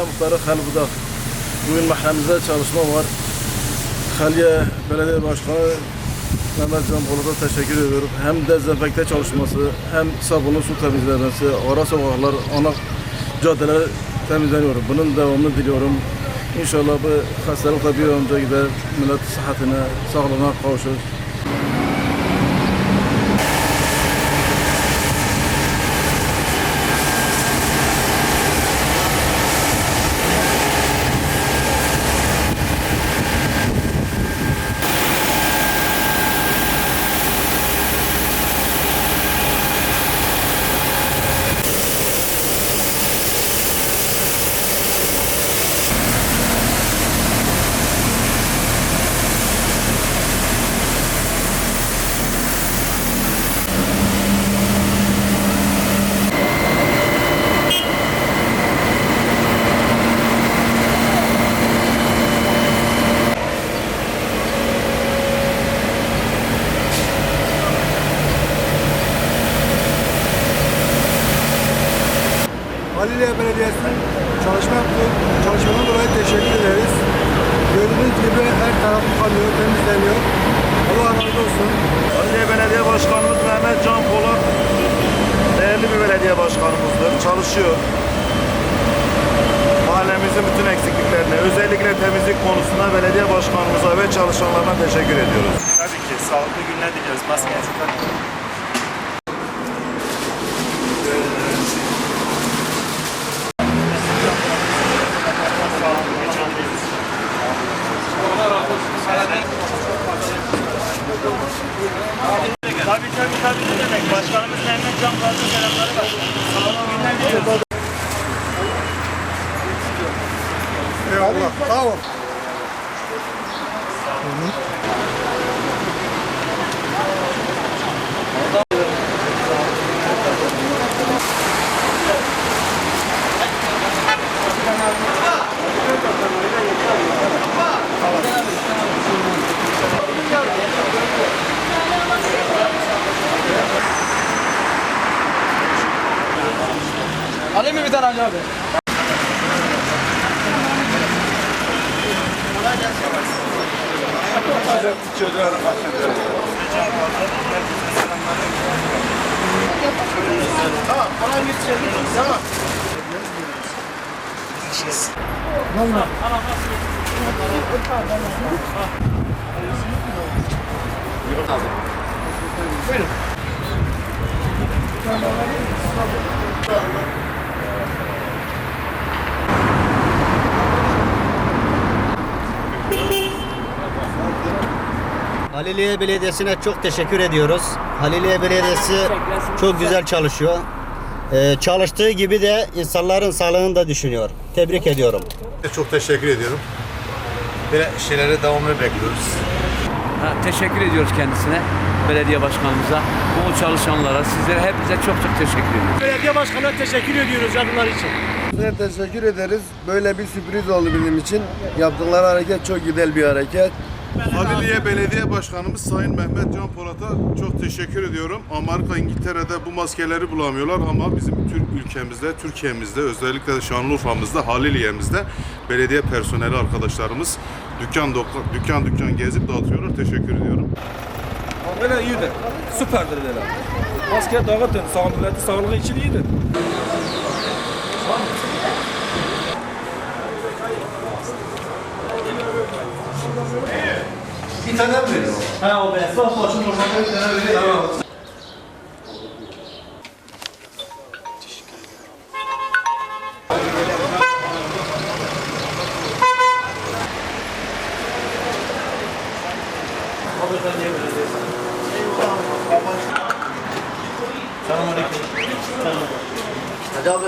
muhtarı Halbudak. Bugün mahallemizde çalışma var. Haliye Belediye Başkanı Mehmet Can Polat'a teşekkür ediyorum. Hem dezenfekte çalışması, hem sabunlu su temizlemesi, ara sokaklar, ana caddeler temizleniyor. Bunun devamını diliyorum. İnşallah bu hastalık da bir önce gider, millet sıhhatine, sağlığına kavuşur. Haliliye Belediyesi'nin çalışma yaptığı çalışmadan dolayı teşekkür ederiz. Gördüğünüz gibi her tarafı kalıyor, temizleniyor. Allah razı olsun. Haliliye Belediye Başkanımız Mehmet Can Polat değerli bir belediye başkanımızdır. Çalışıyor. Mahallemizin bütün eksikliklerine, özellikle temizlik konusunda belediye başkanımıza ve çalışanlarına teşekkür ediyoruz. Tabii ki sağlıklı günler diliyoruz. Maskenizi takın. Tabii tabii tabii ne demek. Başkanımız Mehmet Can Polat'ın selamları var. Sağlıklı günler diliyoruz. Eyvallah. Sağ Alayım mı bir tane Hacı abi? Haliliye Belediyesi'ne çok teşekkür ediyoruz. Haliliye Belediyesi çok güzel çalışıyor. Ee, çalıştığı gibi de insanların sağlığını da düşünüyor. Tebrik ediyorum. Çok teşekkür ediyorum. Böyle şeylere devamını bekliyoruz. Ha, teşekkür ediyoruz kendisine, belediye başkanımıza, bu çalışanlara, sizlere hepinize çok çok teşekkür ediyoruz. Belediye başkanına teşekkür ediyoruz yardımlar için. Size teşekkür ederiz. Böyle bir sürpriz oldu bizim için. Yaptıkları hareket çok güzel bir hareket. Haliliye Belediye Başkanımız Sayın Mehmet Can Polat'a çok teşekkür ediyorum. Amerika, İngiltere'de bu maskeleri bulamıyorlar ama bizim Türk ülkemizde, Türkiye'mizde, özellikle de Şanlıurfa'mızda, Haliliye'mizde belediye personeli arkadaşlarımız dükkan dükkan dükkan gezip dağıtıyorlar. Teşekkür ediyorum. Böyle iyidir. Süperdir böyle. Maske dağıtın. Sağ sağlığı için iyidir. Bir tane mi veririz? Ha o beyaz. Bak başım normalde bir tane veririz. Tamam. Selamünaleyküm. Selamünaleyküm. Hadi abi.